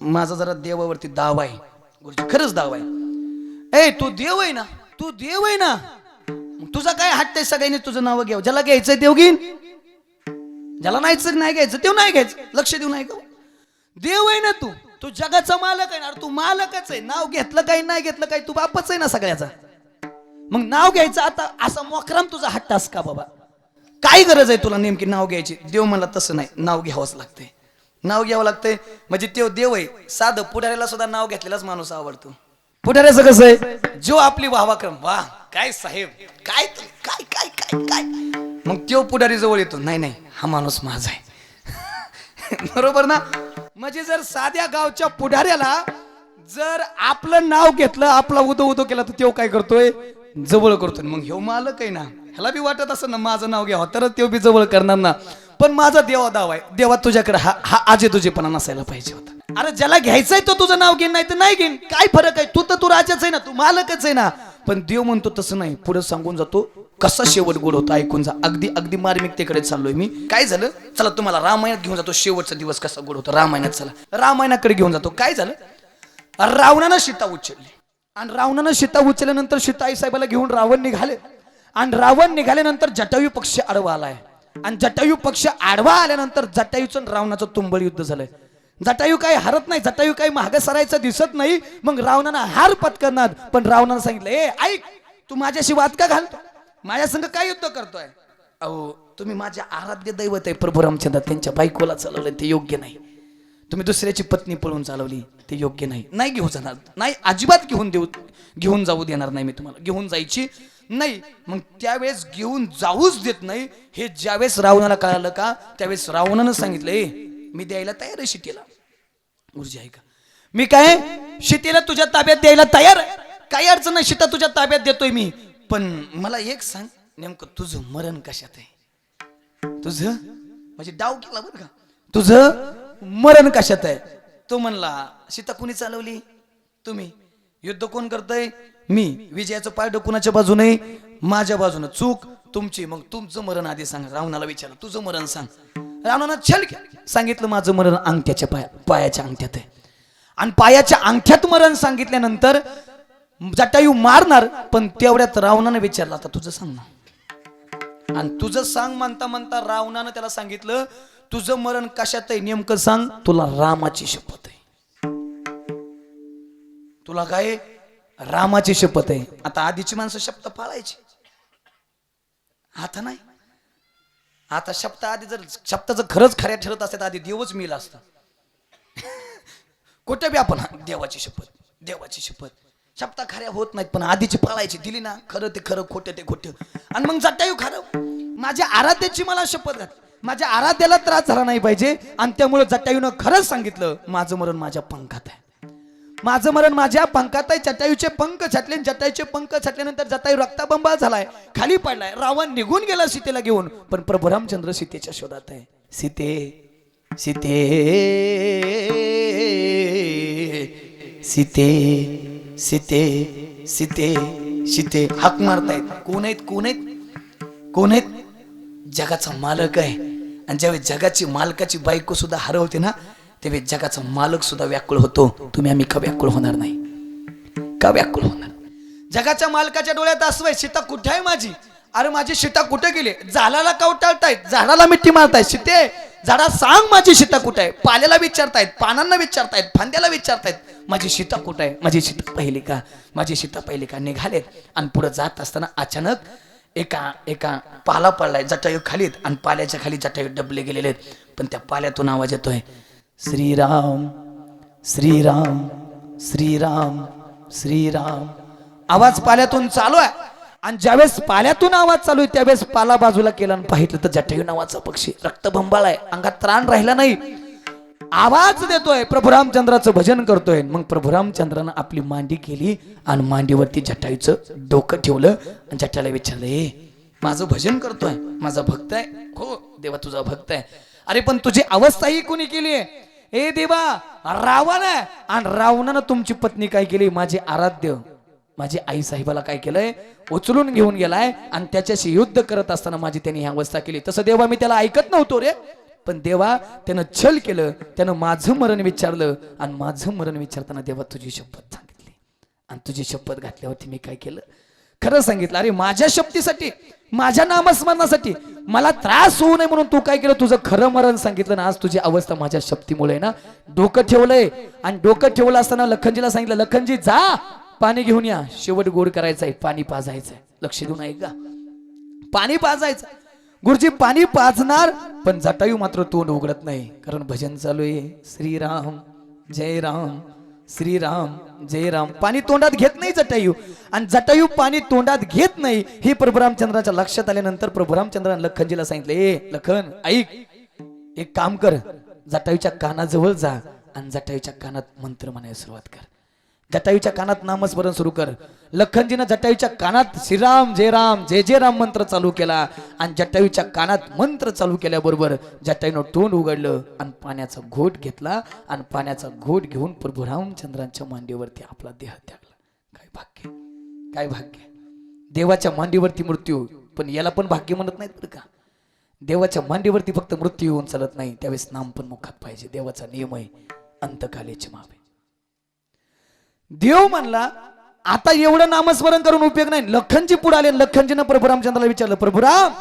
माझा जरा देवावरती दावा आहे. गुरुजी खरंच दावा आहे. ए तू देव आहे ना? तू देव आहे ना? तुझा काय हट्ट आहे सगळ्यांनी तुझं नाव घ्यावं? ज्याला घ्यायचंय देव घेईन. ज्याला नाहीच नाही घ्यायचं तेव्हा नाही घ्यायचं. लक्ष देऊ नाही का देव आहे ना तू? तू जगाचा मालक आहे ना? अरे तू मालकच आहे. नाव घेतलं काही नाही घेतलं काही तू बापच आहे ना सगळ्याचा? मग नाव घ्यायचं आता असा मोकराम तुझा हट्टास का बाबा? काय गरज आहे तुला नेमकी नाव घ्यायची? देव मला तसं नाही. नाव घ्यावंच लागतंय. नाव घ्यावं लागतंय. म्हणजे तो देव आहे. साधं पुढाऱ्याला सुद्धा नाव घेतलेलाच माणूस आवडतो. पुढाऱ्याचं कसं आहे? जो आपली वाहवाक्रम वा काय साहेब? काय काय काय काय काय? मग तो पुढारी जवळ येतो. नाही नाही हा माणूस माझा आहे. बरोबर ना? म्हणजे जर साध्या गावच्या पुढाऱ्याला जर आपलं नाव घेतलं आपला उदो उदो केला तर तो काय करतोय? जवळ करतोय. मग ह्यो मालक आहे ना. ह्याला बी वाटत असं ना माझं नाव घ्यावं. तरच तो बी जवळ करणार ना. पण माझा देवा दाव आहे. देवा तुझ्याकडे हा हा आजे तुझेपणा नसायला पाहिजे होता. अरे ज्याला घ्यायचंय तो तुझं नाव घेईन नाही तर नाही घेईन. काय फरक आहे? तू तर तू राजाच आहे ना तू मालकच आहे ना. पण देव म्हणतो तसं नाही. पुढे सांगून जातो कसा शेवट गोड होता ऐकून जा. अगदी अगदी मार्मिकतेकडे चाललोय मी. काय झालं? चला तुम्हाला रामायणात घेऊन जातो. शेवटचा दिवस कसा गोड होता? रामायणात चला. रामायणाकडे घेऊन जातो. काय झालं? रावणानं सीता उचलली. आणि रावणानं सीता उचलल्यानंतर सीता आई साहेबाला घेऊन रावण निघाले. आणि रावण निघाल्यानंतर जटायू पक्ष आडवा आलाय. आणि जटायू पक्ष आडवा आल्यानंतर जटायूचं रावणाचं तुंबळ युद्ध झालंय. जटायू काही हरत नाही जटायू काही मागे सरायचं दिसत नाही मग रावणानं हार पत्करणार. पण रावणानं सांगितलं ए ऐक तू माझ्याशी वाद का घालतो? माझ्या संग काय युद्ध करतोय? अहो तुम्ही माझ्या आराध्य दैवत आहे प्रभू रामचंद्र. त्यांच्या बायकोला चालवलं ते योग्य नाही. तुम्ही दुसऱ्याची पत्नी पळून चालवली ते योग्य नाही. नाही घेऊन जाणार नाही अजिबात घेऊन देऊ घेऊन जाऊ देणार नाही मी तुम्हाला. घेऊन जायची नाही. मग त्यावेळेस घेऊन जाऊच देत नाही. हे ज्यावेळेस रावणाला कळालं का त्यावेळेस रावणानं सांगितलं मी द्यायला तयार आहे शिटीला ऊर्जा आहे का मी काय? शिटीला तुझ्या ताब्यात द्यायला तयार? काही अडचण नाही शिटा तुझ्या ताब्यात देतोय मी. पण मला एक सांग नेमकं तुझं मरण कशात आहे? तुझं? म्हणजे डाव केला बरं का? तुझं मरण कशात आहे? तो म्हणला सीता कुणी चालवली? तुम्ही? युद्ध कोण करतय? मी. विजयाचं पाय कुणाच्या बाजूने माझ्या बाजूने. चूक तुमची. मग तुमचं मरण आधी सांग. रावणाला विचारलं तुझं मरण सांग. रावणानं छल सांगितलं माझं मरण अंगठ्याच्या पाया पायाच्या अंगठ्यात आहे. आणि पायाच्या अंगठ्यात मरण सांगितल्यानंतर जटायू मारणार पण तेवढ्यात रावणानं विचारलं आता तुझं सांग ना. आणि तुझं सांग म्हणता म्हणता रावणानं त्याला सांगितलं तुझं मरण कशात आहे नेमकं सांग तुला रामाची शपथ आहे. तुला काय रामाची शपथ आहे. आता आधीची माणसं शब्द पाळायची. आता नाही. आता शब्द आधी जर शब्दाचं खरंच खऱ्या ठरत असत आधी देवच मिळला असता. कुठे बी आपण देवाची शपथ देवाची शपथ. शब्द खऱ्या होत नाहीत पण आधीची पाळायची दिली ना खरं ते खरं खोटं ते खोटं. आणि मग जटायू खरं. माझ्या आराध्याची मला शपथ घातली माझ्या आराध्याला त्रास झाला नाही पाहिजे. आणि त्यामुळे जटायूनं खरंच सांगितलं माझं मरण माझ्या पंखात आहे. माझं मरण माझ्या पंखात आहे जटायूचे पंख छाटले आणि जटायूचे पंख छाटल्यानंतर जटायू रक्ताबंबा झालाय. खाली पडलाय. रावण निघून गेला सीतेला घेऊन. पण प्रभू रामचंद्र सीतेच्या शोधात आहे. सीते सीते सीते सीते सीते सीते. हाक मारतायत. कोण आहेत? कोण आहेत? कोण आहेत? जगाचा मालक आहे. आणि ज्यावेळी जगाची मालकाची बायको सुद्धा हरवते ना तेव्हा जगाचा मालक सुद्धा व्याकुळ होतो. तुम्ही आम्ही का व्याकुळ होणार नाही? का व्याकुळ होणार? जगाच्या मालकाच्या डोळ्यात असवय सीता कुठे आहे माझी? अरे माझी सीता कुठे गेली? झाडाला कवटाळतायत झाडाला मिठी मारतायत सीते? झाडा सांग माझी सीता कुठे आहे? पाल्याला विचारतायत पानांना विचारतायत फांद्याला विचारतायत. माझी सीता कुठे आहे? माझी सीता पहिली का? माझी सीता पहिली का? निघालेत. आणि पुढे जात असताना अचानक एका एका पाला पडलाय जटायू खालीत. आणि पाल्याच्या खाली जटायू डबले गेलेले आहेत. पण त्या पाल्यातून आवाज येतोय श्रीराम श्रीराम श्रीराम श्रीराम. आवाज पाल्यातून चालू आहे. आणि ज्यावेळेस पाल्यातून आवाज चालू आहे त्यावेळेस पाला बाजूला केला आणि पाहिलं तर जटायू नावाचा पक्षी. रक्तभंबाळ आहे. अंगात त्राण राहिला नाही. आवाज देतोय. प्रभू रामचंद्राचं भजन करतोय. मग प्रभू रामचंद्रानं आपली मांडी केली आणि मांडीवरती जटायूचं डोकं ठेवलं आणि जटाला विचारलं माझं भजन करतोय. माझा भक्त आहे. हो देवा तुझा भक्त आहे. अरे पण तुझी अवस्था ही कोणी केली आहे? ए देवा रावण आहे. आणि रावणानं तुमची पत्नी काय केली? माझे आराध्य माझी आई साहेबाला काय केलंय? उचलून घेऊन गेलाय आणि त्याच्याशी युद्ध करत असताना माझी त्यांनी ही अवस्था केली. तसं देवा मी त्याला ऐकत नव्हतो रे. पण देवा त्यानं छल केलं त्यानं माझं मरण विचारलं आणि माझं मरण विचारताना देवा तुझी शपथ सांगितली. आणि तुझी शपथ घातल्यावरती मी काय केलं? खरं सांगितलं अरे माझ्या शक्तीसाठी माझ्या नामस्मरणासाठी मला त्रास होऊ नये म्हणून तू काय केलं? तुझं खरं मरण सांगितलं ना आज तुझी अवस्था माझ्या शक्तीमुळे ना. डोकं ठेवलंय. आणि डोकं ठेवलं असताना लखनजीला सांगितलं लखनजी जा पाणी घेऊन या. शेवट गोड करायचंय पाणी पाजायचंय. लक्ष देऊन ऐका. पाणी पाजायचं. गुरुजी पाणी पाजणार पण जटायू मात्र तोंड उघडत नाही. कारण भजन चालू आहे. श्रीराम जय राम. श्रीराम जय राम पाणी तोंडात घेत नाही जटायू. आणि जटायू पाणी तोंडात घेत नाही हे प्रभू रामचंद्राच्या लक्षात आल्यानंतर प्रभुरामचंद्राने लखनजीला सांगितलं ए लखन ऐक एक काम कर. जटायूच्या कानाजवळ जा आणि जटायूच्या कानात मंत्र म्हणायला सुरुवात कर. जटायूच्या कानात नामस्मरण सुरू कर. लखनजीनं जटायूच्या कानात श्रीराम जय राम जय जय राम मंत्र चालू केला आणि जटायूच्या कानात मंत्र चालू केल्याबरोबर जटायूनं तोंड उघडलं आणि पाण्याचा घोट घेतला आणि पाण्याचा घोट घेऊन प्रभू रामचंद्रांच्या मांडीवरती आपला देह त्यागला. काय भाग्य. काय भाग्य. देवाच्या मांडीवरती मृत्यू. पण याला पण भाग्य म्हणत नाहीत बरं का. देवाच्या मांडीवरती फक्त मृत्यू येऊन चालत नाही. त्यावेळेस नाम पण मुखात पाहिजे. देवाचा नियम आहे अंतकालेचे मावे देव म्हणला आता एवढं नामस्मरण करून उपयोग नाही. लखनजी पुढे आले लखनजीनं प्रभुरामचंद्राला विचारलं प्रभुराम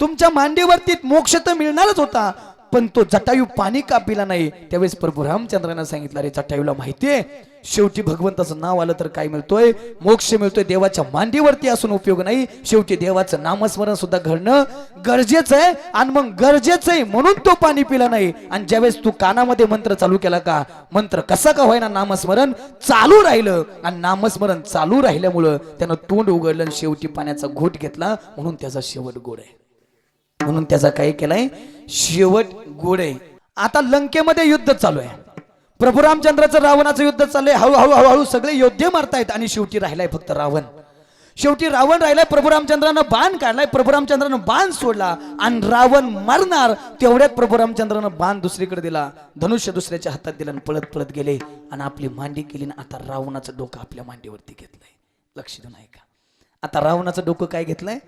तुमच्या मांडीवरती मोक्ष तर मिळणारच होता पण तो जटायू पाणी का पिला नाही. त्यावेळेस प्रभू रामचंद्रांना सांगितलं रे जटायूला माहितीये शेवटी भगवंताचं नाव आलं तर काय मिळतोय? मोक्ष मिळतोय देवाच्या मांडीवरती असून उपयोग नाही. शेवटी देवाचं नामस्मरण सुद्धा घडणं गरजेचं आहे. आणि मग गरजेचं आहे म्हणून तो पाणी पिला नाही. आणि ज्यावेळेस तू कानामध्ये मंत्र चालू केला का मंत्र कसा का होईना नामस्मरण? चालू राहिलं. आणि नामस्मरण चालू राहिल्यामुळं त्यानं तोंड उघडलं आणि शेवटी पाण्याचा घोट घेतला. म्हणून त्याचा शेवट गोड आहे. म्हणून त्याचा काय केलाय? शेवट गोड आहे. आता लंकेमध्ये युद्ध चालू आहे. प्रभू रामचंद्राचं रावणाचं युद्ध चाललंय हळूहळू हळूहळू सगळे योद्धे मारतायत आणि शेवटी राहिलाय फक्त रावण. शेवटी रावण राहिलाय प्रभू रामचंद्रानं बाण काढलाय प्रभू रामचंद्रानं बाण सोडला आणि रावण मरणार तेवढ्यात प्रभू रामचंद्रानं बाण दुसरीकडे दिला. धनुष्य दुसऱ्याच्या हातात दिला आणि पळत पळत गेले आणि आपली मांडी केली आणि आता रावणाचं डोकं आपल्या मांडीवरती घेतलंय. लक्ष देऊन ऐका. आता रावणाचं डोकं काय घेतलंय?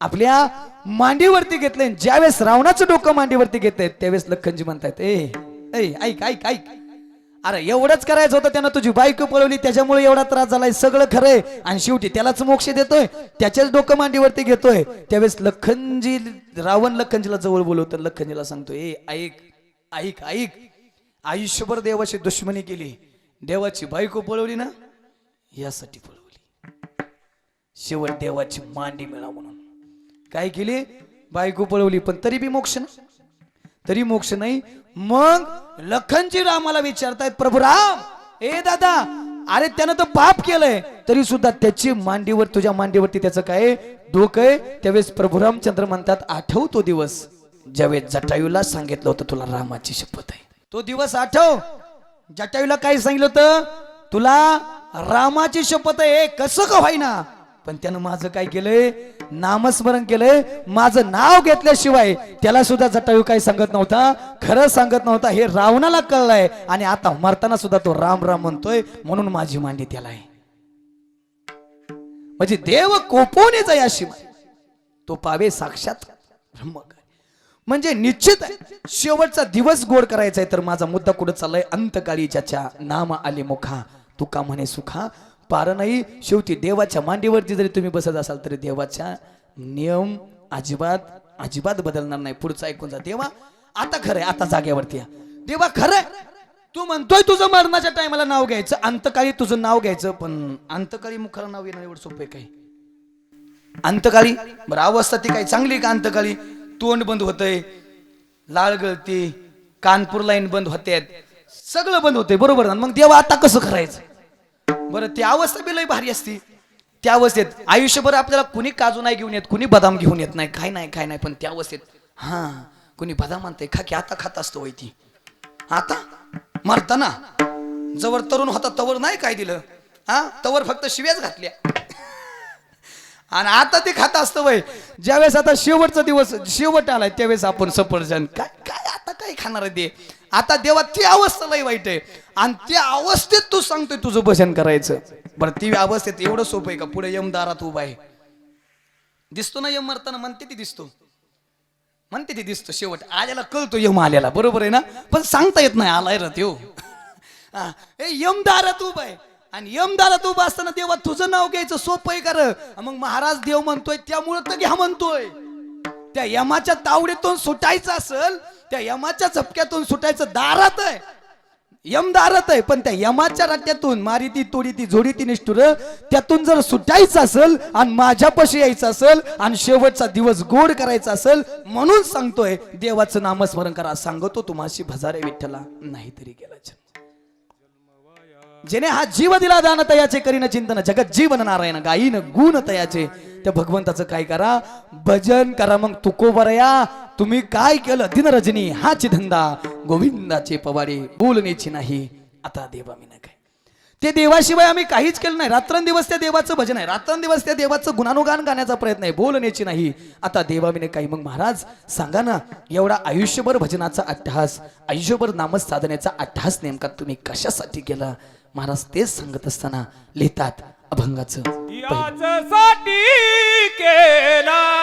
आपल्या मांडीवरती घेतले ज्यावेळेस रावणाचं डोकं मांडीवरती घेतलंय त्यावेळेस लखनजी म्हणतायत ए ऐक ऐक ऐक. अरे एवढंच करायचं होतं त्यानं तुझी बायको पळवली त्याच्यामुळे एवढा त्रास झालाय सगळं खरंय आणि शेवटी त्यालाच मोक्ष देतोय त्याच्याच डोकं मांडीवरती घेतोय. त्यावेळेस लखनजी रावण लखनजीला जवळ बोलवतो लखनजीला सांगतो ए ऐक ऐक ऐक. आयुष्यभर देवाची दुश्मनी केली. देवाची बायको पळवली ना यासाठी पळवली. शेवट देवाची मांडी मिळा म्हणून. काय केली? बायको पळवली. पण तरी बी मोक्ष नाही. तरी मोक्ष नाही. मग लखनजी रामाला विचारतायत प्रभू राम ए दादा अरे त्यानं तर पाप केलंय. तरी सुद्धा त्याची मांडीवर तुझ्या मांडीवरती त्याचं काय डोकं आहे. त्यावेळेस प्रभू रामचंद्र म्हणतात आठव तो दिवस. ज्यावेळेस जटायूला सांगितलं होतं तुला रामाची शपथ आहे. तो दिवस आठव. जटायूला काय सांगितलं होतं? तुला रामाची शपथ आहे. कसं का होईना पण त्यानं माझं काय केलंय? नामस्मरण केलंय. माझं नाव घेतल्याशिवाय त्याला सुद्धा जटायू काही सांगत नव्हता. खरं सांगत नव्हता. हे रावणाला कळलंय. आणि आता मरताना सुद्धा तो राम राम म्हणतोय. म्हणून माझी मांडी त्याला आहे. म्हणजे देव कोपवणे आहे याशिवाय तो पावे साक्षात म्हणजे निश्चित आहे. शेवटचा दिवस गोड करायचा आहे तर माझा मुद्दा कुठं चाललाय? अंतकाळी ज्याच्या नाम आले मुखा तुका म्हणे सुखा. पार नाही. शेवटी देवाच्या मांडीवरती जरी तुम्ही बसत असाल तरी देवाच्या नियम अजिबात अजिबात बदलणार नाही. पुढचं ऐकून जा. देवा आता खरंय आता जागेवरती या. देवा खरंय तू म्हणतोय तुझं मरणाच्या टायमाला नाव घ्यायचं अंतकाळी तुझं नाव घ्यायचं पण अंतकाळी मुखाला नाव येणं एवढं सोपं आहे काय? अंतकाळी? बरं अवस्था ती काही चांगली का अंतकाळी? तोंड बंद होतंय लाळ गळती कानपूर लाईन बंद होते सगळं बंद होतंय बरोबर ना? मग देवा आता कसं करायचं? बरं ती अवस्था बी लई भारी असती. त्या अवस्थेत आयुष्यभर आपल्याला कुणी काजू नाही घेऊन येत कुणी बदाम घेऊन येत नाही काय नाही काय नाही पण त्या अवस्थेत हा कुणी बदाम म्हणतंय खा की आता खात असतो वय ती. आता? मरताना? जवळ तरुण होता तवर नाही काय दिलं? हा? तवर फक्त शिव्याच घातल्या. आणि आता ते खात असतं वय ज्यावेळेस आता शेवटचा दिवस शेवट आलाय त्यावेळेस आपण सफरजन काय काय आता काय खाणार आहे ते? आता देवा ती अवस्था लई वाईट आहे. आणि त्या अवस्थेत तू सांगतोय तुझं भजन करायचं. बरं ती अवस्थेत एवढं सोपं आहे का? पुढे यमदारात उभा आहे. दिसतो ना यम मरताना? म्हणते ती दिसतो. म्हणते ती दिसतो शेवट. आल्याला कळतो यम आल्याला. बरोबर आहे ना? पण सांगता येत नाही आलाय रथ त्यो हा, ए उभा आहे. आणि यमदारात उभा असताना देवा तुझं नाव घ्यायचं सोपं आहे कर मग महाराज देव म्हणतोय त्यामुळं तर घ्या म्हणतोय. त्या यमाच्या तावडीतून सुटायचं असेल त्या यमाच्या झपक्यातून सुटायचं दारात आहे. यम दारात आहे पण त्या यमाच्या रट्ट्यातून मारिती जोडी ती निष्ठुर त्यातून जर सुटायचं असेल आणि माझ्यापाशी यायचं असेल आणि शेवटचा दिवस गोड करायचा असेल म्हणून सांगतोय देवाचं नामस्मरण करा. सांगतो तुम्हाशी भजारे विठ्ठला नाही तरी गेला जन्म. जेने हा जीव दिला दान तयाचे करीन चिंतन जगत जीवन नारायण गाईन गुण तयाचे. त्या भगवंताचं काय करा? भजन करा मग तुकोबरया तुम्ही काय केलं? दिनरजनी हाच धंदा गोविंदाचे पवाडे बोलण्याची नाही. आता देवा मी काय. ते देवाशिवाय आम्ही काहीच केलं नाही. रात्रंदिवस त्या देवाचं भजन आहे. रात्रंदिवस त्या देवाचं गुणानुगान गाण्याचा प्रयत्न आहे. बोलण्याची नाही. आता देवामीने काही मग महाराज सांगा ना एवढा आयुष्यभर भजनाचा अट्टहास आयुष्यभर नामच साधण्याचा अट्टहास नेमका तुम्ही कशासाठी केला? महाराज तेच सांगत असताना लिहितात अभंगाचं. केला.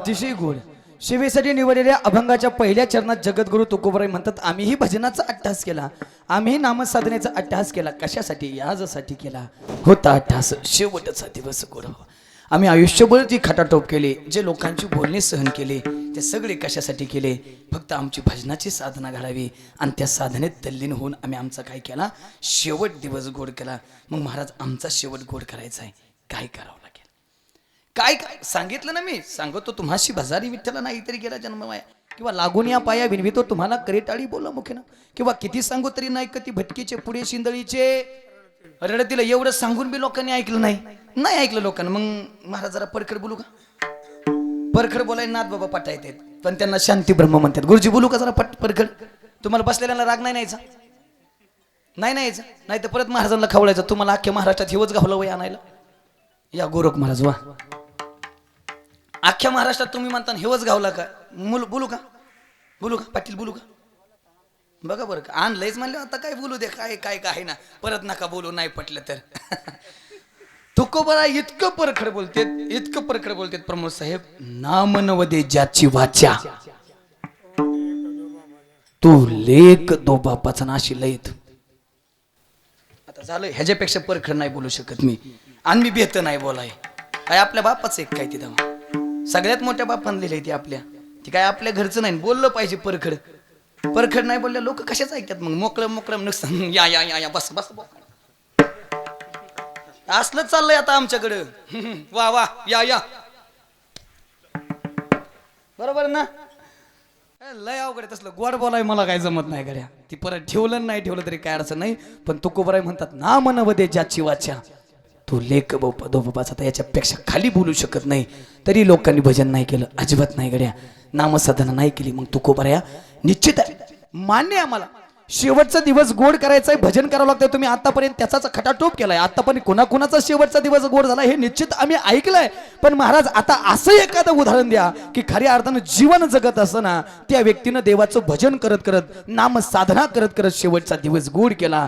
अतिशय गोड शिवेसाठी निवडलेल्या अभंगाच्या पहिल्या चरणात जगद्गुरु तुकोबराई म्हणतात आम्हीही भजनाचा अट्टहास केला. आम्हीही नामसाधनेचा अट्टहास केला. कशासाठी? याजसाठी केला. होता अट्टहास. शेवटचा दिवस गोड आम्ही आयुष्यभर जी खटाटोप केली जे लोकांची बोलणे सहन केले ते सगळे कशासाठी केले? फक्त आमची भजनाची साधना घडावी आणि त्या साधनेत तल्लीन होऊन आम्ही आमचा काय केला? शेवट दिवस गोड केला. मग महाराज आमचा शेवट गोड करायचा आहे. काय करावं लागेल? काय काय सांगितलं ना मी? सांगतो तुम्हाशी भजारी विठ्ठला नाही तरी गेला जन्म माया. किंवा लागून या पाया विनवितो तुम्हाला करेटाळी बोला मुखेनं. किंवा किती सांगू तरी नाही कधी भटकीचे पुढे शिंदळीचे? रडतीला एवढं सांगून बी लोकांनी ऐकलं नाही. नाही ऐकलं लोकांना. मग महाराज जरा परखर बोलू का? परखर बोलाय नाथ बाबा पटा येतात पण त्यांना शांती ब्रह्म म्हणतात. गुरुजी बोलू का जरा पट परखर तुम्हाला बसलेल्याला राग नाही नाहीचा नाही नाही यायचा नाही तर परत महाराजांना खवळायचं. तुम्हाला अख्ख्या महाराष्ट्रात हिवच घावलं वय आणायला. या गोरख महाराज वा. अख्ख्या महाराष्ट्रात तुम्ही म्हणता हेवच गावला का? मुल बोलू का? बोलू का? पाटील बोलू का? बघा बरं का. आणलंयच म्हणलं आता काय बोलू दे काय काय काय ना? परत नका बोलू नाही पटलं तर. तुकोबरा इतकं परखड बोलतेत इतकं परखड बोलतेत प्रमोद साहेब. नाम नवदे ज्याची वाचा. तू लेख दो बापाचा नाशी लयत. आता झालं ह्याच्यापेक्षा परखड नाही बोलू शकत मी. आणि मी बेत नाही बोलाय. काय आपल्या बापाचं एक काय तिथं सगळ्यात मोठ्या बापान लिहिलंय ती आपल्या. ती काय आपल्या घरचं नाही बोललं पाहिजे परखड. परखड नाही बोलल्या लोक कशाच ऐकतात मग? मोकळं मोकळं नुकसान. या या या या बस बस असलं चाललंय आता आमच्याकडं. वा वा या या. बरोबर ना? लय अवघड तसलं. गोड बोलाय मला काय जमत नाही गड्या. ती परत ठेवलं नाही ठेवलं तरी काय अडचण नाही. पण तुकोबराय म्हणतात ना मनवदे ज्याची वाचा तू लेख बापा दो तर याच्यापेक्षा खाली बोलू शकत नाही. तरी लोकांनी भजन नाही केलं अजिबात नाही गड्या. नामसाधना नाही केली मग तुकोबराया निश्चित आहे. मान्य आम्हाला. शेवटचा दिवस गोड करायचा आहे भजन करावं लागतं तुम्ही आतापर्यंत त्याचाच खटाटोप केलाय. आतापर्यंत कोणाकोणाचा शेवटचा दिवस गोड झाला हे निश्चित आम्ही ऐकलंय. पण महाराज आता असं एखादं उदाहरण द्या की खऱ्या अर्थानं जीवन जगत असताना त्या व्यक्तीनं देवाचं भजन करत करत नाम साधना करत करत शेवटचा दिवस गोड केला.